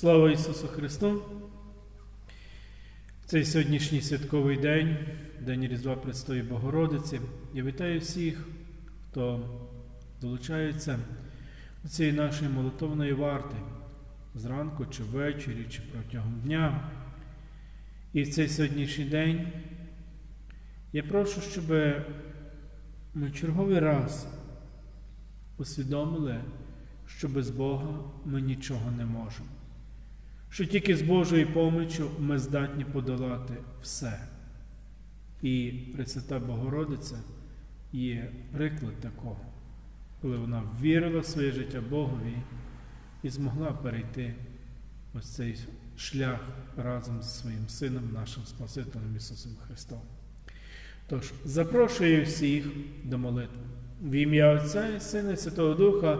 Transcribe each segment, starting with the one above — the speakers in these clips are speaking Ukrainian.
Слава Ісусу Христу! В Цей сьогоднішній святковий день, День Різдва Престої Богородиці. Я вітаю всіх, хто долучається до цієї нашої молитовної варти зранку чи ввечері, чи протягом дня. І в цей сьогоднішній день я прошу, щоб ми черговий раз усвідомили, що без Бога ми нічого не можемо. Що тільки з Божою поміччю ми здатні подолати все. І Пресвята Богородиця є приклад такого, коли вона вірила в своє життя Богові і змогла перейти ось цей шлях разом з своїм Сином, нашим Спасителем Ісусом Христом. Тож, запрошую всіх до молитви. В ім'я Отця і Сина і Святого Духа,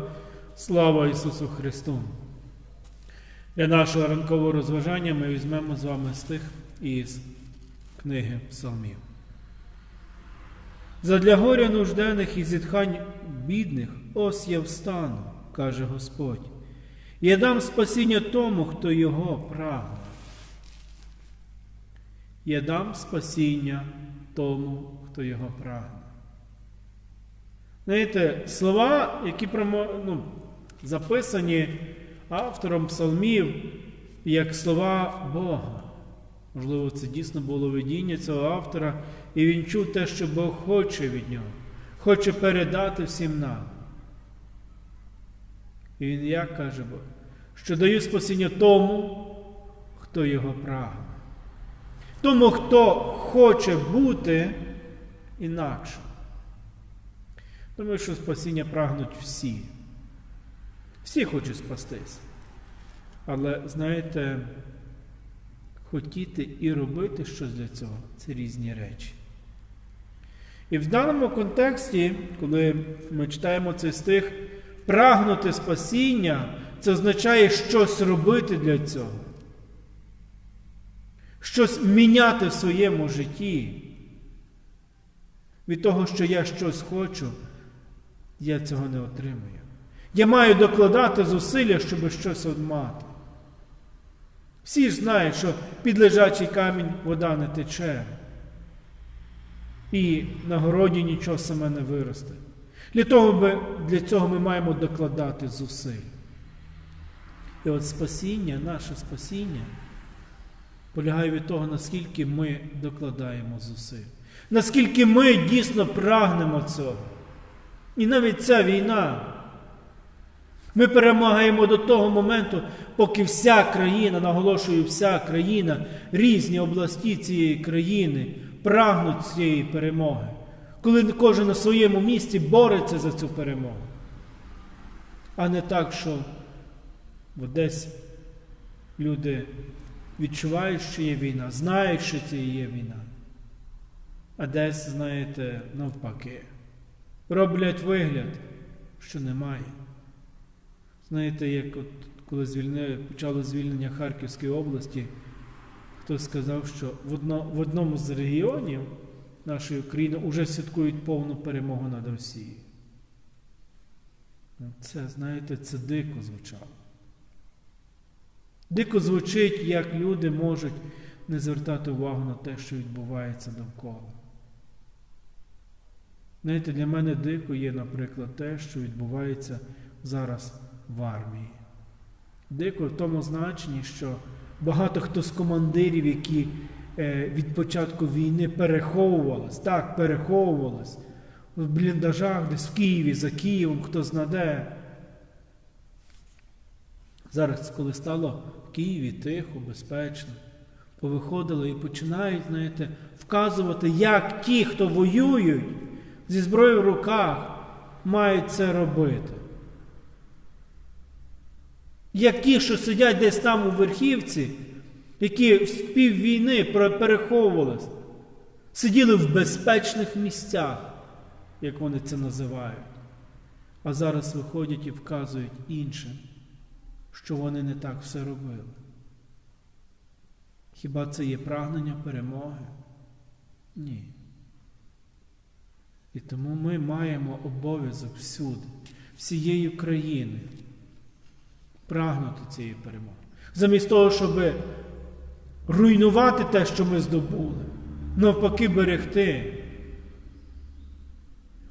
слава Ісусу Христу! Для нашого ранкового розважання ми візьмемо з вами стих із книги Псалмів. Задля горя нужденних і зітхань бідних, ось я встану, каже Господь. Я дам спасіння тому, хто його прагне. Я дам спасіння тому, хто його прагне. Знаєте, слова, які ну, записані автором псалмів, як слова Бога. Можливо, це дійсно було видіння цього автора, і він чув те, що Бог хоче від нього, хоче передати всім нам. І він як каже Бог, що даю спасіння тому, хто його прагне. Тому, хто хоче бути інакшим. Думаю, що спасіння прагнуть всі. Всі хочуть спастись. Але, знаєте, хотіти і робити щось для цього це різні речі. І в даному контексті, коли ми читаємо цей стих, прагнути спасіння, це означає щось робити для цього. Щось міняти в своєму житті. Від того, що я щось хочу, я цього не отримую. Я маю докладати зусилля, щоб щось мати. Всі ж знають, що під лежачий камінь вода не тече. І на городі нічого саме не виросте. Для того, для цього ми маємо докладати зусиль. І от спасіння, наше спасіння полягає від того, наскільки ми докладаємо зусиль, наскільки ми дійсно прагнемо цього. І навіть ця війна. Ми перемагаємо до того моменту, поки вся країна, наголошую, вся країна, різні області цієї країни прагнуть цієї перемоги, коли кожен на своєму місці бореться за цю перемогу. А не так, що десь люди відчувають, що є війна, знають, що це є війна. А десь, знаєте, навпаки, роблять вигляд, що немає. Знаєте, як от коли звільнили, почало звільнення Харківської області, хтось сказав, що в, одно, в одному з регіонів нашої України вже святкують повну перемогу над Росією. Ну, це, знаєте, це дико звучало. Дико звучить, як люди можуть не звертати увагу на те, що відбувається довкола. Знаєте, для мене дико є, наприклад, те, що відбувається зараз в армії. Дико в тому значенні, що багато хто з командирів, які е, від початку війни переховувались, так, переховувались в бліндажах десь в Києві, за Києвом, хто знаде. Зараз, коли стало в Києві тихо, безпечно, повиходили і починають, знаєте, вказувати, як ті, хто воюють зі зброєю в руках, мають це робити. Як ті, що сидять десь там у верхівці, які в спів війни переховувалися, сиділи в безпечних місцях, як вони це називають, а зараз виходять і вказують іншим, що вони не так все робили. Хіба це є прагнення перемоги? Ні. І тому ми маємо обов'язок всюди, всією країною прагнути цієї перемоги. Замість того, щоб руйнувати те, що ми здобули, навпаки, берегти.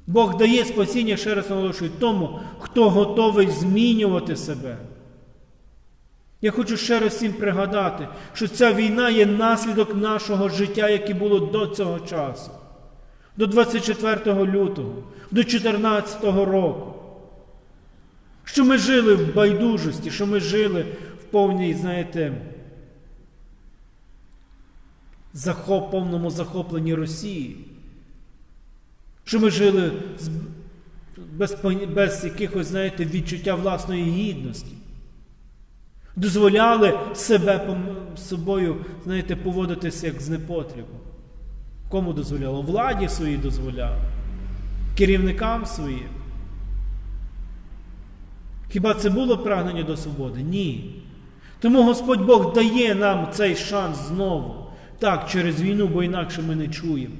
Бог дає спасіння, ще раз наголошую, тому, хто готовий змінювати себе. Я хочу ще раз всім пригадати, що ця війна є наслідок нашого життя, яке було до цього часу, до 24 лютого, до 2014 року. Що ми жили в байдужості, що ми жили в повній, знаєте, захоп, повному захопленні Росії. Що ми жили без, без якихось, знаєте, відчуття власної гідності. Дозволяли себе собою, знаєте, поводитися як з непотрібом. Кому дозволяло? Владі своїй дозволяли, керівникам своїм. Хіба це було прагнення до свободи? Ні. Тому Господь Бог дає нам цей шанс знову. Так, через війну, бо інакше ми не чуємо.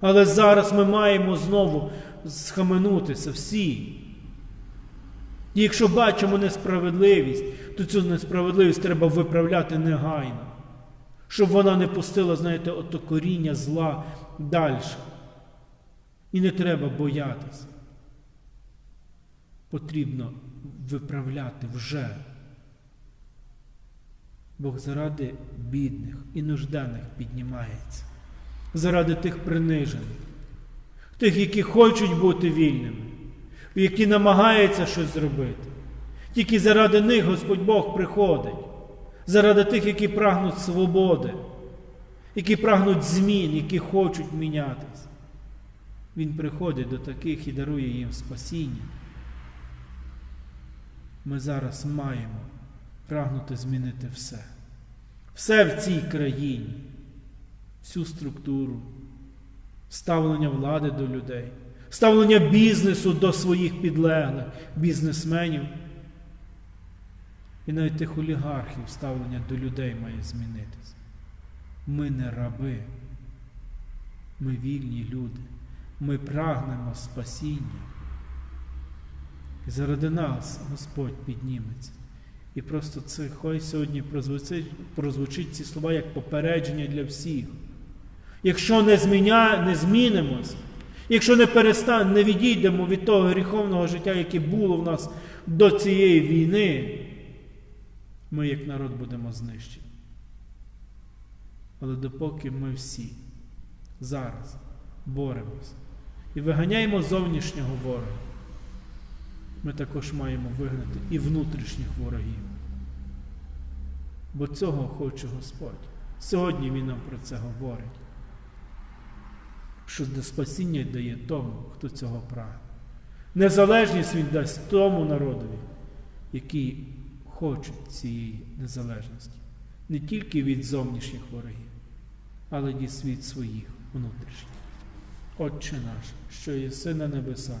Але зараз ми маємо знову схаменутися всі. І якщо бачимо несправедливість, то цю несправедливість треба виправляти негайно, щоб вона не пустила, знаєте, ото коріння зла далі. І не треба боятися. Потрібно виправляти вже. Бог заради бідних і нужденних піднімається, заради тих принижених, тих, які хочуть бути вільними, які намагаються щось зробити. Тільки заради них Господь Бог приходить, заради тих, які прагнуть свободи, які прагнуть змін, які хочуть мінятися. Він приходить до таких і дарує їм спасіння. Ми зараз маємо прагнути змінити все. Все в цій країні, всю структуру, ставлення влади до людей, ставлення бізнесу до своїх підлеглих, бізнесменів. І навіть тих олігархів ставлення до людей має змінитися. Ми не раби, ми вільні люди, ми прагнемо спасіння. І заради нас Господь підніметься. І просто це хай сьогодні прозвучить, прозвучить ці слова як попередження для всіх. Якщо не зміня, не змінимось, якщо не перестан, не відійдемо від того гріховного життя, яке було в нас до цієї війни, ми як народ будемо знищені. Але допоки ми всі зараз боремося і виганяємо зовнішнього ворога, ми також маємо вигнати і внутрішніх ворогів. Бо цього хоче Господь. Сьогодні Він нам про це говорить. Що спасіння дає тому, хто цього прагне. Незалежність Він дасть тому народові, який хоче цієї незалежності. Не тільки від зовнішніх ворогів, але й від своїх внутрішніх. Отче наш, що єси на небесах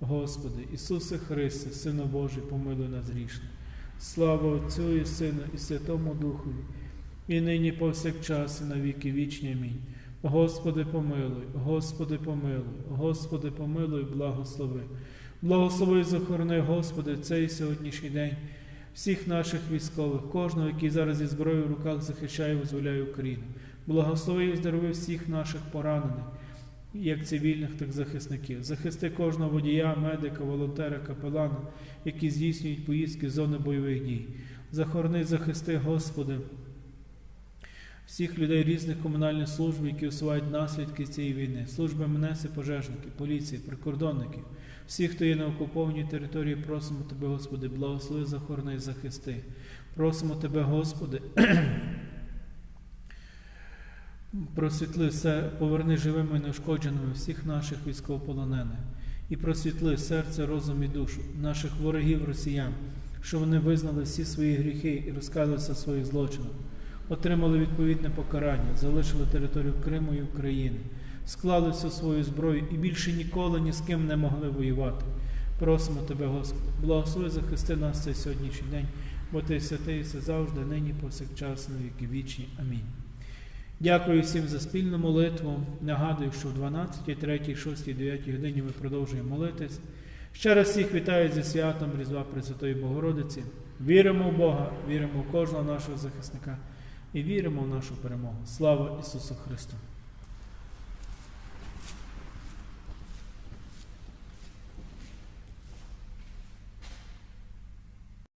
Господи, Ісусе Христе, Сину Божий, помилуй нас грішних. Слава Отцю і Сину, і Святому Духові, і нині повсякчас, і на віки вічні. Амінь. Господи, помилуй, Господи, помилуй, Господи, помилуй, благослови. Благослови і захорони, Господи, цей сьогоднішній день всіх наших військових, кожного, який зараз зі зброєю в руках захищає і визволяє Україну. Благослови і здорови всіх наших поранених як цивільних, так і захисників. Захисти кожного водія, медика, волонтера, капелана, які здійснюють поїздки з зони бойових дій. Захорони, захисти, Господи, всіх людей різних комунальних служб, які усувають наслідки цієї війни, служби МНС і пожежників, поліції, прикордонників, всіх, хто є на окупованій території, просимо Тебе, Господи, благослови, захорони захисти. Просимо Тебе, Господи, просвітли все, поверни живими і неушкодженими всіх наших військовополонених і просвітли серце, розум і душу наших ворогів росіян, що вони визнали всі свої гріхи і розкаялися своїх злочинах, отримали відповідне покарання, залишили територію Криму і України, склали всю свою зброю і більше ніколи ні з ким не могли воювати. Просимо Тебе, Господи, благослови захисти нас цей сьогоднішній день, бо Ти святий все завжди, нині, повсякчас, на віки вічні. Амінь. Дякую всім за спільну молитву. Нагадую, що в 12, 3, 6, 9 годині ми продовжуємо молитись. Ще раз всіх вітаю зі святом Різдва Пресвятої Богородиці. Віримо в Бога, віримо в кожного нашого захисника і віримо в нашу перемогу. Слава Ісусу Христу!